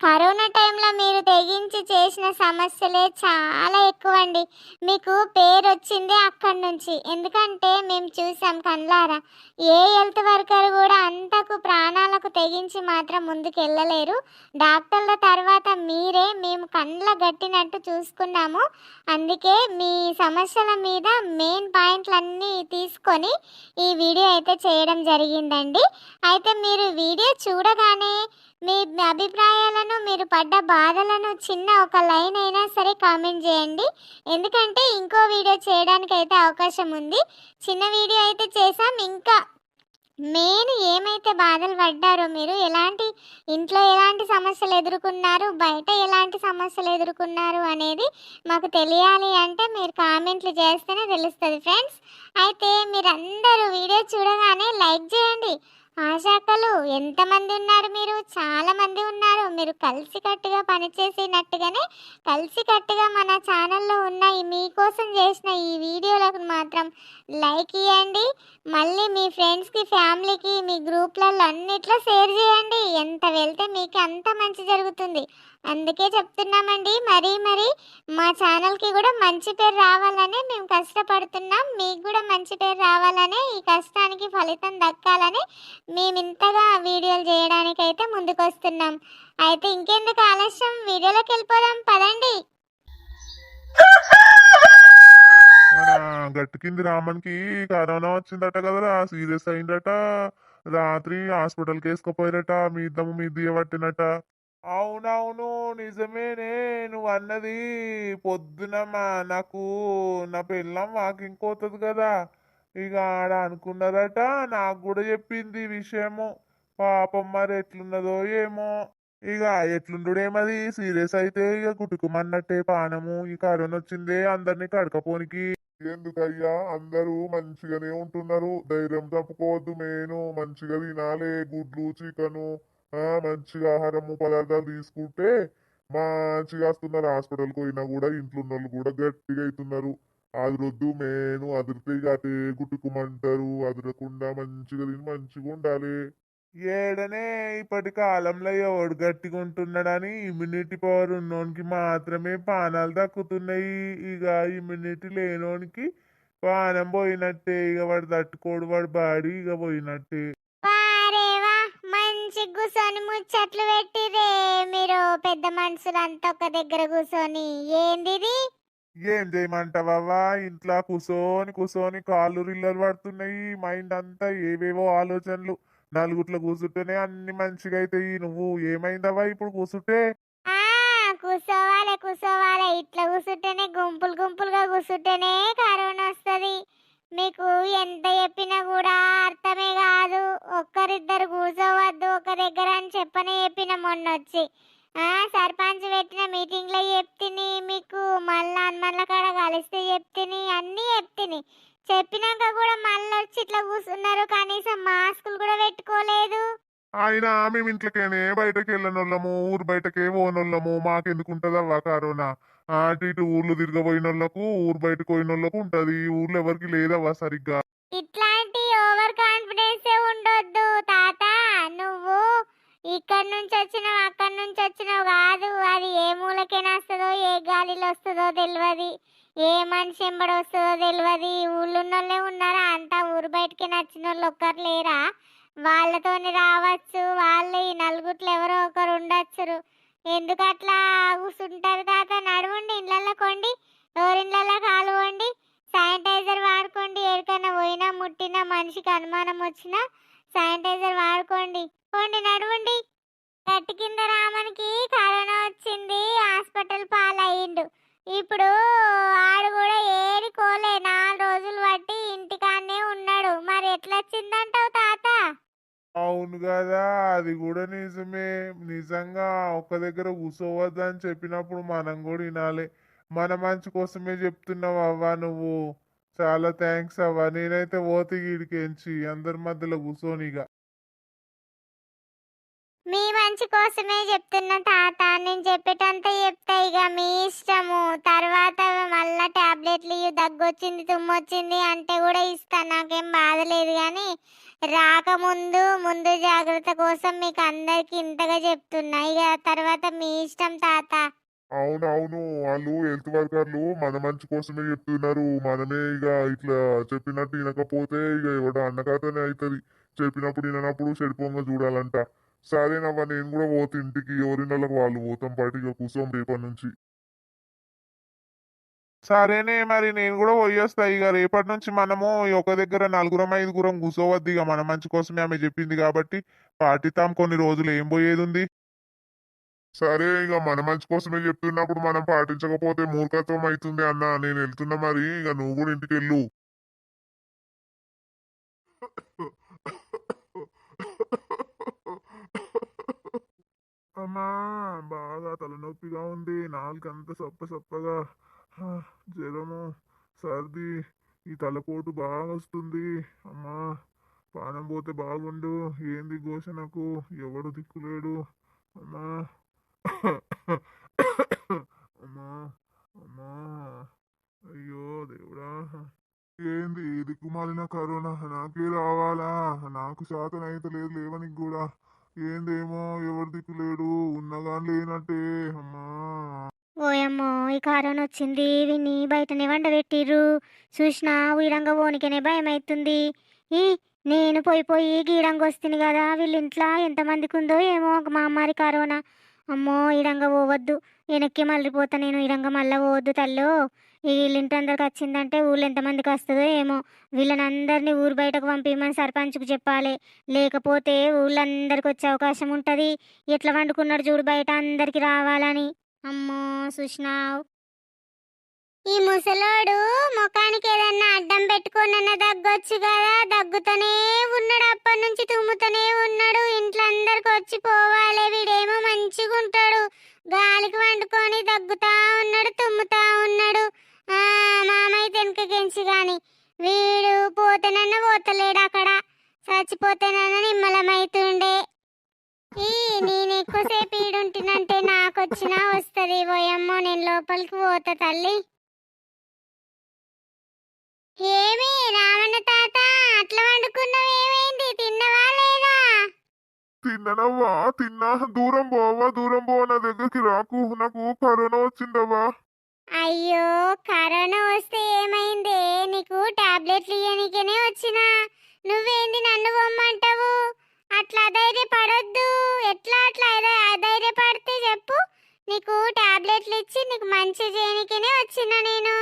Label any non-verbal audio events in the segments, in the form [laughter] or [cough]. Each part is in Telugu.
కరోనా టైంలో మీరు తెగించి చేసిన సమస్యలే చాలా ఎక్కువ అండి మీకు పేరు వచ్చింది అక్కడి నుంచి. ఎందుకంటే మేము చూసాం కళ్ళారా ఏ హెల్త్ వర్కర్ కూడా అంతకు ప్రాణాలకు తెగించి మాత్రం ముందుకు వెళ్ళలేరు డాక్టర్ల తర్వాత మీరే మేము కండ్ల గట్టినట్టు చూసుకున్నాము. అందుకే మీ సమస్యల మీద మెయిన్ పాయింట్లన్నీ తీసుకొని ఈ వీడియో అయితే చేయడం జరిగిందండి. అయితే మీరు వీడియో చూడగానే మీ అభిప్రాయాలను మీరు పడ్డ బాధలను చిన్న ఒక లైన్ అయినా సరే కామెంట్ చేయండి. ఎందుకంటే ఇంకో వీడియో చేయడానికి అయితే అవకాశం ఉంది. చిన్న వీడియో అయితే చేసాం ఇంకా మెయిన్ ఏమైతే బాధలు పడ్డారో మీరు ఎలాంటి ఇంట్లో ఎలాంటి సమస్యలు ఎదుర్కొన్నారు బయట ఎలాంటి సమస్యలు ఎదుర్కొన్నారు అనేది మాకు తెలియాలి అంటే మీరు కామెంట్లు చేస్తేనే తెలుస్తుంది ఫ్రెండ్స్. అయితే మీరందరూ వీడియో చూడగానే లైక్ చేయండి. ఆశాకలు ఎంతమంది ఉన్నారు మీరు? చాలా మంది ఉన్నారు. మీరు కలిసికట్టుగా పనిచేసినట్టుగానే కలిసికట్టుగా మన ఛానల్లో ఉన్న మీకోసం చేసిన ఈ వీడియోలకు మాత్రం లైక్ ఇవ్వండి మళ్ళీ మీ ఫ్రెండ్స్కి ఫ్యామిలీకి మీ గ్రూప్లలో అన్నిట్లో షేర్ చేయండి. ఎంత వెళ్తే మీకు అంత మంచి జరుగుతుంది. అందుకే చెప్తున్నామండి. మరీ మరీ మా ఛానల్కి కూడా మంచి పేరు రావాలనే మేము కష్టపడుతున్నాం. మీకు కూడా మంచి పేరు రావాలనే ఈ కష్టానికి ఫలితం దక్కాలని మేము ఇంతగా వీడియోలు చేయడానికి అయితే ముందుకు వస్తున్నాం అయితే ఇంకెందుకు ఆలస్యం? వీడియోలోకి వెళ్ళిపోదాం. పదండి. గట్టుకింది రామన్కి కరోనా వచ్చిందట కదరా? సీరియస్ అయిందట. రాత్రి హాస్పిటల్కి వేసుకుపోయారట. మీ ఇద్దము మీ దియబట్టినట అవునవును నిజమేనే నువ్వు అన్నది పొద్దున మా నాకు నా పెళ్ళం వాకింగ్ పోతుంది కదా. ఇక ఆడ అనుకున్నారట నాకు కూడా చెప్పింది ఈ విషయము. పాపం మరి ఎట్లున్నదో ఏమో. ఇక ఎట్లుండుడేమది సీరియస్ అయితే ఇక కుటుకుమన్నట్టే పానము. ఈ కరోనా వచ్చిందే అందరినీ కడకపోనికి. ఎందుకయ్యా? అందరూ మంచిగానే ఉంటున్నారు. ధైర్యం తప్పుకోవద్దు నేను మంచిగా తినాలి. గుడ్లు చికెను మంచిగా ఆహారము పదార్థాలు తీసుకుంటే మంచిగా వస్తున్నారు. హాస్పిటల్కి పోయినా కూడా ఇంట్లో ఉన్న వాళ్ళు కూడా గట్టిగా అవుతున్నారు. అదిరొద్దు మేను అదిరితే ఇక అటే గుట్టుకుమంటారు అదరకుండా మంచిగా తిని మంచిగా ఉండాలి. ఏడనే ఇప్పటి కాలంలో ఎవడు గట్టిగా ఉంటున్నాడని ఇమ్యూనిటీ పవర్ ఉన్నోనికి మాత్రమే పానాలు దక్కుతున్నాయి. ఇక ఇమ్యూనిటీ లేనోనికి పానం పోయినట్టే. ఇక వాడు తట్టుకోడు వాడు బాడీ ఇక పోయినట్టే. మంచి కూర్చొని ముచ్చట్లు పెట్టిరే మీరు పెద్ద మనుషులంతా ఒక దగ్గర కూర్చొని ఏందిది ఏం చేయమంటావా ఇంట్లో కూసోని కూసోని కాళ్ళు రిల్లలు పడుతున్నాయి. మైండ్ అంతా ఏవేవో ఆలోచనలు. నలుగుట్లో కూర్చుంటేనే అన్ని మంచిగా అవుతాయి నువ్వు ఏమైందవా ఇప్పుడు కూర్చుంటే ఆ కూర్చోవాలి కూర్చోవాలి ఇట్లా కూర్చుంటేనే గుంపులు గుంపులుగా కూర్చుంటేనే కరోనా వస్తుంది. మీకు ఎంత చెప్పినా కూడా అర్థమే కాదు. ఒక్కరిద్దరు కూర్చోవద్దు ఒక దగ్గర అని చెప్పనే చెప్పిన మొన్న వచ్చి ఆ సర్పంచ్ పెట్టిన మీటింగ్లో చెప్తిని మీకు మళ్ళా మళ్ళా కాడ కలిస్తే చెప్తిని అన్నీ చెప్తిని. చెప్పినాక కూడా మళ్ళీ వచ్చి ఇట్లా కూర్చున్నారు. కనీసం మాస్కులు కూడా పెట్టుకోలేదు. ఆయన మేము ఇంట్లోకేనే బయటకు వెళ్ళనోళ్ళము ఊరు బయటకే పోనోళ్ళము మాకెందుకు ఉంటదవ్వా కరోనా? అటు ఇటు ఊర్లు తిరగబోయిన వాళ్ళకు ఊరు బయటకు పోయిన వాళ్ళకు ఉంటది ఊర్లో ఎవరికి లేదవా సరిగ్గా. ఇట్లాంటి ఓవర్ కాన్ఫిడెన్స్ ఉండొద్దు. తాత నువ్వు ఇక్కడ నుంచి వచ్చినావు అక్కడ నుంచి వచ్చినావు కాదు. అది ఏ మూలకైనా వస్తుందో ఏ గాలిలో వస్తుందో తెలియదు ఏ మనిషి ఎంబడి వస్తుందో తెలియదు ఊళ్ళున్నోళ్ళే ఉన్నారా? అంతా ఊరు బయటికి నచ్చిన వాళ్ళు ఒక్కరు లేరా? వాళ్ళతోని రావచ్చు. వాళ్ళు ఈ నలుగుట్లు ఎవరో ఒకరు ఉండొచ్చు ఎందుకు అట్లా కూర్చుంటారు తాత? నడవండి ఇళ్ళల్లో కొండి ఎవరిళ్ళల్లో కాలు వండి శానిటైజర్ వాడుకోండి. ఎక్కడికైనా పోయినా ముట్టినా మనిషికి అనుమానం వచ్చినా శానిటైజర్ వాడుకోండి. పోండి నడవండి. గట్టి కింద రామనికి కరోనా వచ్చింది. హాస్పిటల్ పాలయ్యిండు. ఇప్పుడు ఆడు కూడా ఏరి కోలే. నాలుగు రోజులు బట్టి ఇంటికాన్నే ఉన్నాడు. మరి ఎట్లా వచ్చిందంటావు తాత? అవును కదా అది కూడా నిజమే. నిజంగా ఒక్క దగ్గర కూర్చోవద్దు అని చెప్పినప్పుడు మనం కూడా వినాలి. మన మంచి కోసమే చెప్తున్నావు అవ్వా నువ్వు. చాలా థ్యాంక్స్ అవ్వా. నేనైతే ఓతిగిడికేంచి అందరి మధ్యలో కూర్చోనిగా మీ మంచి కోసమే చెప్తున్నా తాత. నేను చెప్పేటంత చెప్తా ఇక మీ ఇష్టము. టాబ్లెట్లు దగ్గొచ్చింది తుమ్మొచ్చింది అంటే కూడా ఇస్తా. నాకేం బాధ లేదు కానీ రాకముందు ముందు జాగ్రత్త కోసం మీకు అందరికి ఇంతగా చెప్తున్నా. ఇక తర్వాత మీ ఇష్టం తాత. అవునవును వాళ్ళు హెల్త్ వర్కర్లు మన మంచి కోసమే చెప్తున్నారు. మనమే ఇక ఇట్లా చెప్పినట్టు వినకపోతే ఇక ఎవడో అన్నకతనే అవుతుంది చెప్పినప్పుడు వినప్పుడు చెడిపోంగా చూడాలంట. సరేనవ్వ నేను కూడా పోతే ఇంటికి. ఎవరినలకు వాళ్ళు పోతాం పాటు ఇక కూర్చోం రేపటి నుంచి. సరేనే మరి నేను కూడా పోయేస్తా. ఇక రేపటి నుంచి మనము ఒక దగ్గర నలుగురం ఐదుగురం కూర్చోవద్దు ఇక మన మంచి కోసమే ఆమె చెప్పింది కాబట్టి పాటిస్తాం కొన్ని రోజులు ఏం పోయేది ఉంది సరే ఇక మన మంచి కోసమే చెప్తున్నప్పుడు మనం పాటించకపోతే మూర్ఖత్వం అవుతుంది అన్న. నేను వెళ్తున్నా మరి. ఇక నువ్వు కూడా ఇంటికి వెళ్ళు. అమ్మా బాగా తలనొప్పిగా ఉంది. నాలుకంత సప్ప సప్పగా. జ్వరము సర్ది ఈ తలపోటు బాగా వస్తుంది అమ్మా పానం పోతే బాగుండు. ఏంది ఘోష నాకు? ఎవడు దిక్కులేడు? అమ్మా. అమ్మా అమ్మా. అయ్యో దేవుడా. ఏంది దిక్కుమాలిన కరోనా? నాకే రావాలా? నాకు శాతం అయితే లేదు లేవనికి కూడా. ఏందేమో ఎవరి దిక్కు లేడు ఉన్నగాని లేనట్టే. అమ్మా. ఓయమ్మో ఈ కరోనా వచ్చింది విని బయటనే వండబెట్టిర్రు. చూసినా వీడంగా ఓనికనే భయం అవుతుంది ఈ నేను పోయి పోయి గీడంగా వస్తుంది కదా వీళ్ళ ఇంట్లో ఎంతమందికి ఉందో ఏమో ఒక మామారి కరోనా. అమ్మో ఈడంగా పోవద్దు వెనక్కి మళ్ళీపోతా నేను ఈడంగా మళ్ళీ పోవద్దు తల్లో. ఈ వీళ్ళింటి అందరికి వచ్చిందంటే ఊళ్ళో ఎంతమందికి వస్తుందో ఏమో. వీళ్ళని అందరినీ ఊరు బయటకు పంపించమని సర్పంచ్కు చెప్పాలి. లేకపోతే ఊళ్ళందరికి వచ్చే అవకాశం ఉంటుంది. ఎట్లా వండుకున్నాడు చూడు బయట అందరికి రావాలని. అమ్మో సుష్నావ్ ఈ ముసలోడు ముఖానికి ఏదన్నా అడ్డం పెట్టుకోనన్న దగ్గొచ్చు కదా దగ్గుతూనే ఉన్నాడు. అప్పటి నుంచి తుమ్ముతూనే ఉన్నాడు. ఇంట్లో అందరికి వచ్చి పోవాలి వీడేమో మంచిగా ఉంటాడు గాలికి వండుకొని దగ్గుతా ఉన్నాడు తుమ్ముతా ఉన్నాడు. ఆ మామయ్య తెనక గెంచి గాని వీడు పోతేనన్న పోతలేడు అక్కడ. చచ్చిపోతేనన్న నిమ్మలమైతుండే. ఈ నేను ఎక్కువసేపు ఈడుంటినంటే నాకు వచ్చినా వస్తుంది. పోయమ్మో నేను లోపలికి పోతా తల్లి. ఏమి రావణ తాత అట్లా వండుకున్నావు ఏమైంది? తిన్నవా లేదా? తిన్ననవ్వా తిన్నా. దూరం పోవా దూరం పోవా నా దగ్గరికి రాకు. నాకు కరోనా వచ్చిందవ్వా. అయ్యో కరోనా వస్తే ఏమైంది? నీకు టాబ్లెట్లు ఇయ్యనికనే వచ్చినా. నువ్వేంది నన్ను పొమ్మంటావు? అట్లా అధైర్యపడొద్దు నీకు టాబ్లెట్లు ఇచ్చి నీకు మంచి చేయనికనే వచ్చిన నేను.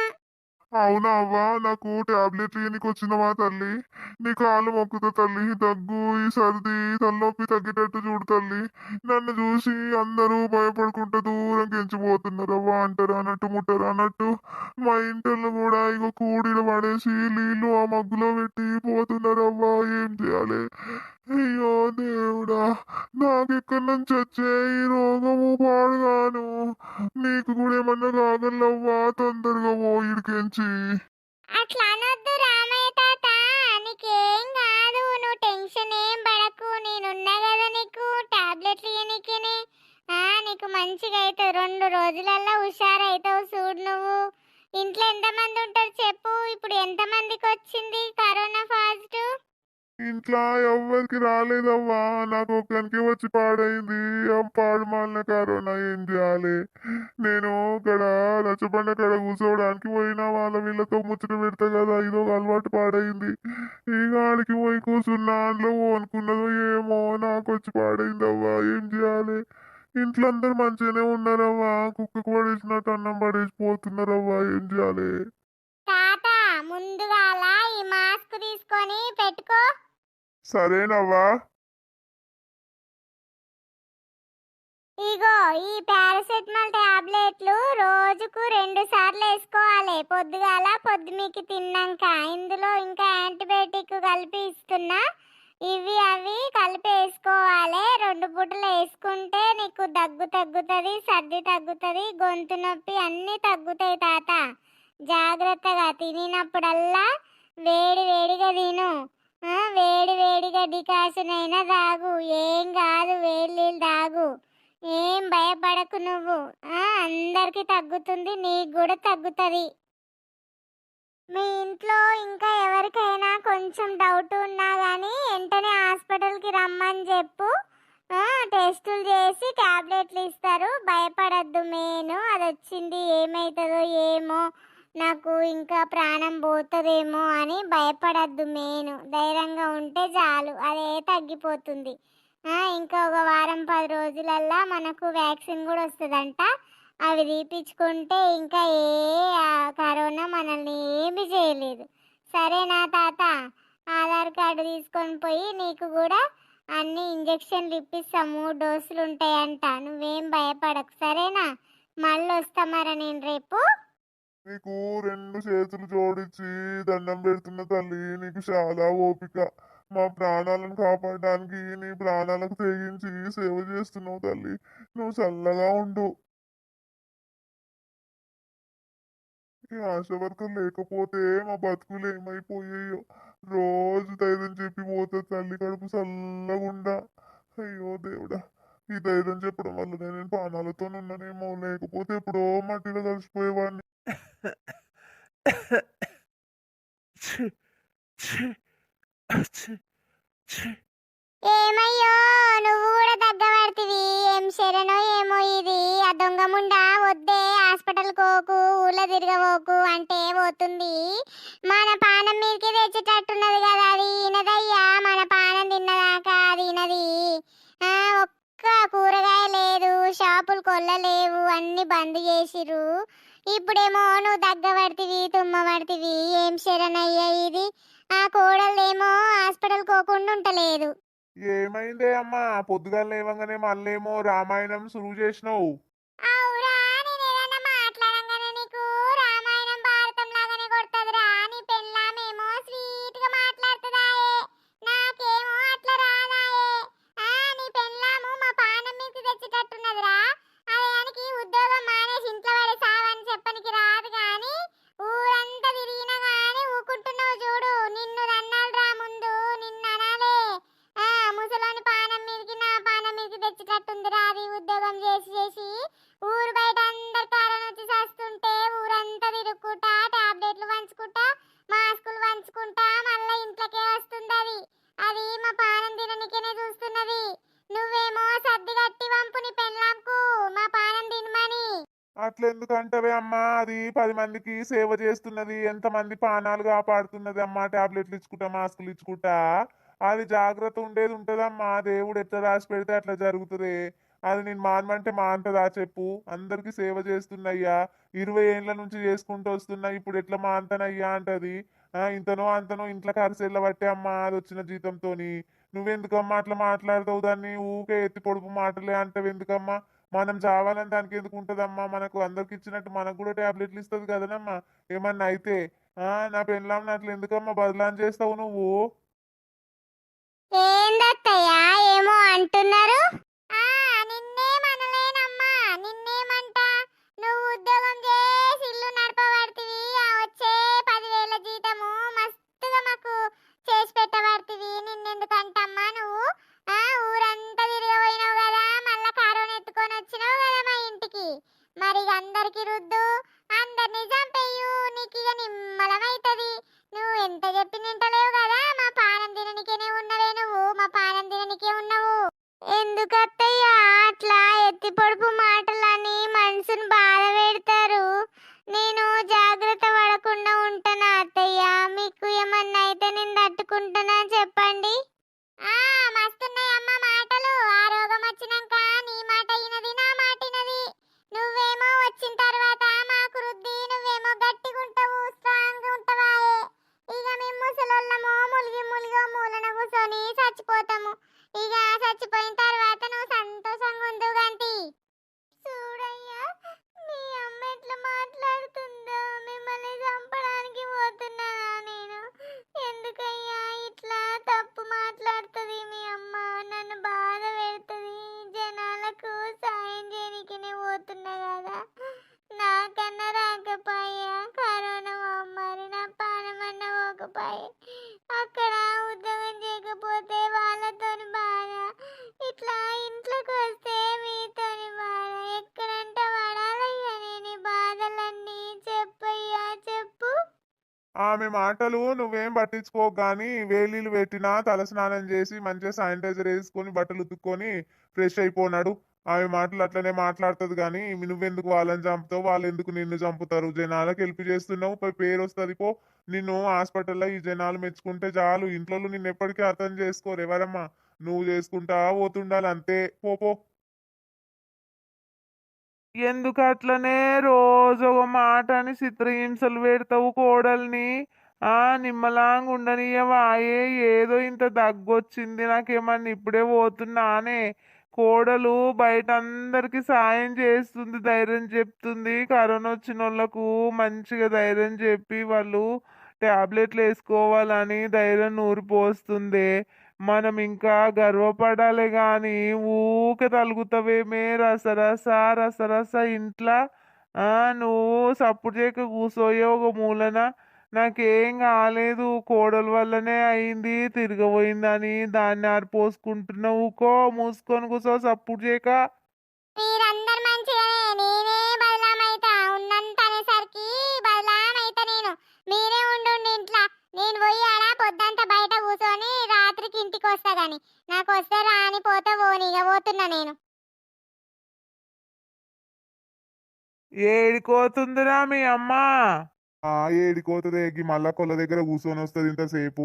అవునా అవ్వా నాకు టాబ్లెట్ ఇయనికి వచ్చినవా తల్లి. నీ కాలు మొక్కుతా తల్లి దగ్గు ఈ సర్ది తలనొప్పి తగ్గేటట్టు చూడు తల్లి. నన్ను చూసి అందరూ భయపడుకుంటూ దూరం గెంచిపోతున్నారు అంటారు అన్నట్టు ముట్టరు అన్నట్టు. మా ఇంట్లో కూడా ఇక కూడిలు పడేసి నీళ్ళు ఆ మగ్గులో పెట్టి పోతున్నారు ఏం చేయాలి? అయ్యో దేవుడా నాకు ఇక్కడ నుంచి వచ్చే ఈ రోగము పాడుగాను? పోయిడికెంచి అట్లా అనొద్దు రామయ్య తాత. నీకేం కాదు నువ్వు టెన్షన్ ఏం పడకు. నేనున్నా కదా నీకు టాబ్లెట్లు ఇయ్యనీకేనే. ఆ నీకు మంచిగా అవుతావు రెండు రోజులల్లో హుషారైతావు చూడు నువ్వు. ఇంట్లో ఎంతమంది ఉంటారు చెప్పు. ఇప్పుడు ఎంతమందికి వచ్చింది కరోనా పాజిటివ్ ఇంట్లో ఎవ్వరికి రాలేదవ్వా. నాకు ఒక్కరికి వచ్చి పాడైంది. పాడు ముచ్చట పెడతా కదా ఇదో అలవాటు పాడైంది. ఈ గాడికి పోయి కూర్చున్నా అందులో అనుకున్నదో ఏమో నాకు వచ్చి పాడైందవ్వా ఏం చేయాలి? ఇంట్లో అందరు మంచిగానే ఉన్నారవ్వా కుక్కకు పడేసినట్టు అన్నం పడేసిపోతున్నారవ్వా ఏం చేయాలి? తాత ఈ మాస్క్ తీసుకొని పెట్టుకో. సరేనవ్వా. ఇగో ఈ పారాసెటమాల్ టాబ్లెట్లు రోజుకు రెండు సార్లు వేసుకోవాలి. పొద్దుగాల పొద్దుమికి తిన్నాక ఇందులో ఇంకా యాంటీబయాటిక్ కలిపి ఇస్తున్నా. ఇవి అవి కలిపి వేసుకోవాలి. రెండు పూటలు వేసుకుంటే నీకు దగ్గు తగ్గుతుంది సర్ది తగ్గుతుంది గొంతు నొప్పి అన్నీ తగ్గుతాయి తాత. జాగ్రత్తగా తినినప్పుడల్లా వేడి వేడిగా తిను. వేడి వేడిగా డికాషన్ అయినా తాగు. ఏం కాదు వేడి నీళ్ళు తాగు. ఏం భయపడకు నువ్వు. అందరికి అందరికీ తగ్గుతుంది నీకు కూడా తగ్గుతుంది. మీ ఇంట్లో ఇంకా ఎవరికైనా కొంచెం డౌట్ ఉన్నా కానీ వెంటనే హాస్పిటల్కి రమ్మని చెప్పు. టెస్టులు చేసి ట్యాబ్లెట్లు ఇస్తారు. భయపడద్దు మేను అది వచ్చింది ఏమవుతుందో ఏమో నాకు ఇంకా ప్రాణం పోతుందేమో అని భయపడద్దు మేను. ధైర్యంగా ఉంటే చాలు అదే తగ్గిపోతుంది. ఇంకా ఒక వారం పది రోజులల్లా మనకు వ్యాక్సిన్ కూడా వస్తుందంట. అవి తీపించుకుంటే ఇంకా ఏ ఆ, కరోనా మనల్ని ఏమి చేయలేదు. సరేనా తాత? ఆధార్ కార్డు తీసుకొని పోయి నీకు కూడా అన్ని ఇంజక్షన్లు ఇప్పిస్తాము డోసులు ఉంటాయంట. నువ్వేం భయపడకు సరేనా? మళ్ళీ వస్తామరా నేను రేపు. నీకు రెండు చేతులు జోడించి దండం పెడుతున్న తల్లి నీకు చాలా ఓపిక. మా ప్రాణాలను కాపాడడానికి నీ ప్రాణాలకు తెగించి సేవ చేస్తున్నావు తల్లి. నువ్వు చల్లగా ఉండు. ఈ ఆశ వర్కర్ లేకపోతే మా బతుకులు ఏమైపోయాయో? రోజు ధైర్యం చెప్పి పోతే తల్లి కడుపు చల్లగుండా. అయ్యో దేవుడా ఈ ధైర్యం చెప్పడం వల్ల నేను ప్రాణాలతో ఉన్నానేమో. లేకపోతే ఎప్పుడో మట్టిలో కలిసిపోయేవాడిని. [laughs] ఏమయ్యో నువ్వు కూడా తగ్గబడుతుంది ఏం శరణో ఏమో ఇది. ఆ దొంగ ముండా వద్దే హాస్పిటల్ కోకు ఊళ్ళో తిరగబోకు అంటే పోతుంది. మన పానం మీదకి తెచ్చేటట్టున్నది కదా అది. ఈనదయ్యా మన పానం తిన్నదాకా అది ఈనది ఒక్క కూరగాయ లేదు షాపులు కొల్లలేవు అన్ని బంద్ చేసిరు ఇప్పుడేమో నువ్వు దగ్గబడితివి తుమ్మబడితివి. ఏం శరణయ్యా ఇది? ఆ కోడలేమో హాస్పిటల్ కోకుండా ఉంటలేదు. ఏమైందే అమ్మా? పొద్దుగాల లేవంగానే మళ్ళేమో రామాయణం సురువు చేసినావు. ఊరంతా టాబ్లెట్లు పంచుకుంటా మాస్కులు పంచుకుంటా మళ్ళీ ఇంట్లోకే వస్తుంది అది అది మా పానం తిననికేనే చూస్తున్నది. నువ్వేమో సర్ది కట్టి పంపు నీ పెళ్ళాంకు మా పానం తినమని. అట్లెందుకు అంటవే అమ్మా అది పది మందికి సేవ చేస్తున్నది. ఎంతమంది పానాలు కాపాడుతున్నది అమ్మా టాబ్లెట్లు ఇచ్చుకుంటా మాస్కులు ఇచ్చుకుంటా. అది జాగ్రత్త ఉండేది ఉంటదమ్మా దేవుడు ఎట్లా రాసి పెడితే అట్లా జరుగుతుంది. అది నేను మానమంటే మాంటదా చెప్పు. అందరికి సేవ చేస్తున్నయ్యా. ఇరవై ఏళ్ళ నుంచి చేసుకుంటూ వస్తున్నా ఇప్పుడు ఎట్లా మాంతనయ్యా అంటది. ఆ, ఇంతనో అంతనో ఇంట్లో ఖర్చు పట్టే అమ్మా అది వచ్చిన జీతంతోని. నువ్వెందుకమ్మా అట్లా మాట్లాడుతావు? దాన్ని ఊకే ఎత్తి పొడుపు మాటలే అంటావు ఎందుకమ్మా మనం చావాలని దానికి ఎందుకు ఉంటుందమ్మా? మనకు అందరికి ఇచ్చినట్టు మనకు కూడా టాబ్లెట్లు ఇస్తుంది కదనమ్మా. ఏమన్నా అయితే. ఆ నా పెళ్ళాం అట్లా ఎందుకమ్మా బదలాన్ చేస్తావు నువ్వు? ఏందత్తయ్యా? ఏమో అంటున్నారు. ఇక అందరికి రుద్దు అక్కడ ఉద్యోగం చేయకపోతే వాళ్ళతో బాధ. ఇట్లా ఇంట్లోకి వస్తే మీతోని బాధ. ఎక్కడంట పడాలయ్యా నేను బాధలన్నీ చెప్పయ్యా చెప్పు. ఆమె మాటలు నువ్వేం పట్టించుకో గాని వేలీలు పెట్టినా తలస్నానం చేసి మంచిగా శానిటైజర్ వేసుకొని బట్టలు ఉతుక్కొని ఫ్రెష్ అయిపోనాడు. ఆమె మాటలు అట్లనే మాట్లాడుతుంది కానీ నువ్వెందుకు వాళ్ళని చంపుతావు? వాళ్ళు ఎందుకు నిన్ను చంపుతారు? జనాలకు హెల్ప్ చేస్తున్నావు? పోయి పేరు వస్తుంది పో. నిన్ను హాస్పిటల్లో ఈ జనాలు మెచ్చుకుంటే చాలు. ఇంట్లో నిన్ను ఎప్పటికీ అర్థం చేసుకోరు. ఎవరమ్మా? నువ్వు చేసుకుంటా పోతుండాలి అంతే. పో పో. ఎందుకు అట్లనే? రోజు ఒక మాట అని చిత్రహింసలు పెడతావు కోడల్ని. ఆ నిమ్మలాంగ్ ఉండనియవాయే ఏదో ఇంత దగ్గొచ్చింది. నాకేమన్నా ఇప్పుడే పోతున్నానే? కోడలు బయట అందరికి సాయం చేస్తుంది ధైర్యం చెప్తుంది. కరోనా వచ్చిన వాళ్ళకు మంచిగా ధైర్యం చెప్పి వాళ్ళు టాబ్లెట్లు వేసుకోవాలని ధైర్యం నూరిపోస్తుంది. మనం ఇంకా గర్వపడాలి కానీ ఊక తలుగుతావేమే. రసరస రసరస ఇంట్లో నువ్వు సప్పుడు చేయక కూర్చోయో ఒక మూలన నాకేం కాలేదు. కోడల వల్లనే అయింది. తిరగబోయిందని దాన్ని ఆరిపోసుకుంటున్నావు. ఊకో మూసుకొని కూసో సప్పుడు చేయక. మీరందరు మంచిగానే నేనే బదలామైతా. ఉన్నంత అనేసరికి బదలామైతా నేను. మీరే ఉండుండి ఇంట్లో. నేను పోయి ఆడ పొద్దంతా బయట కూర్చొని రాత్రికి ఇంటికి వస్తా గాని. నాకు వస్తే రాని పోతే పోనీగా పోతున్నా నేను. ఏడికోతుందిరా మీ అమ్మ? ఏడికోతుంది ఎగ్గి మళ్ళా కొల దగ్గర కూర్చొని వస్తుంది ఇంతసేపు.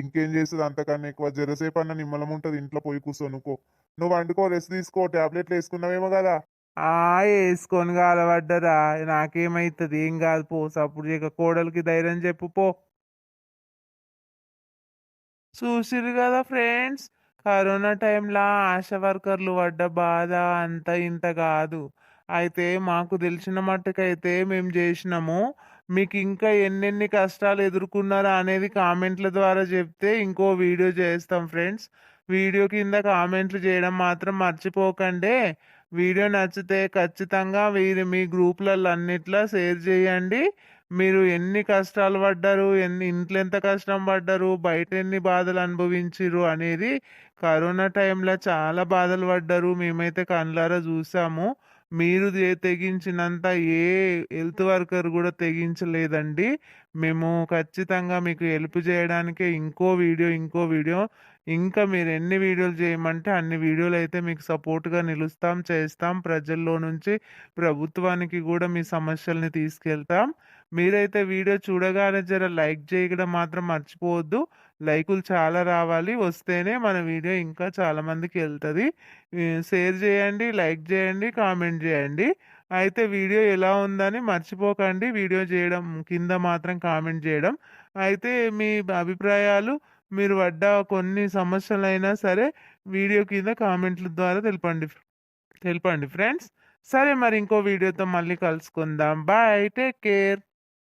ఇంకేం చేస్తుంది? అంతకన్నా ఎక్కువ జరసేపు అన్న నిమ్మలం ఉంటుంది ఇంట్లో పోయి కూర్చోనుకో నువ్వు వండుకో రెస్ట్ తీసుకో టాబ్లెట్లు వేసుకున్నావేమో కదా. ఆ వేసుకొని కాలబడ్డరా నాకేమైతుంది? ఏం కాదు పో సప్పుడు చేయక కోడలికి ధైర్యం చెప్పు పో. చూసిరు కదా ఫ్రెండ్స్ కరోనా టైంలో ఆశా వర్కర్లు పడ్డ బాధ అంత ఇంత కాదు. అయితే మాకు తెలిసిన మట్టుకైతే మేము చేసినాము మీకు ఇంకా ఎన్నెన్ని కష్టాలు ఎదుర్కొన్నారా అనేది కామెంట్ల ద్వారా చెప్తే ఇంకో వీడియో చేస్తాం ఫ్రెండ్స్. వీడియో కింద కామెంట్లు చేయడం మాత్రం మర్చిపోకండి. వీడియో నచ్చితే ఖచ్చితంగా వీరి మీ గ్రూపులలో అన్నిట్లో షేర్ చేయండి. మీరు ఎన్ని కష్టాలు పడ్డారు ఎన్ని ఇంట్లో ఎంత కష్టం పడ్డారు బయట ఎన్ని బాధలు అనుభవించిర్రు అనేది కరోనా టైంలో చాలా బాధలు పడ్డారు. మేమైతే కళ్ళారా చూసాము. మీరు తెగించినంత ఏ హెల్త్ వర్కర్ కూడా తెగించలేదండి. మేము ఖచ్చితంగా మీకు హెల్ప్ చేయడానికే ఇంకో వీడియో ఇంకో వీడియో ఇంకా మీరు ఎన్ని వీడియోలు చేయమంటే అన్ని వీడియోలు అయితే మీకు సపోర్ట్గా నిలుస్తాం చేస్తాం. ప్రజల్లో నుంచి ప్రభుత్వానికి కూడా మీ సమస్యల్ని తీసుకెళ్తాం. మీరైతే వీడియో చూడగానే జర లైక్ చేయడం మాత్రం మర్చిపోవద్దు. లైకులు చాలా రావాలి. వస్తేనే మన వీడియో ఇంకా చాలామందికి వెళ్తుంది. షేర్ చేయండి లైక్ చేయండి కామెంట్ చేయండి. అయితే వీడియో ఎలా ఉందని మర్చిపోకండి. వీడియో చేయడం కింద మాత్రం కామెంట్ చేయడం. అయితే మీ అభిప్రాయాలు మీరు పడ్డ కొన్ని సమస్యలైనా సరే వీడియో కింద కామెంట్ల ద్వారా తెలపండి తెలపండి ఫ్రెండ్స్. సరే మరి ఇంకో వీడియోతో మళ్ళీ కలుసుకుందాం. Bye take care.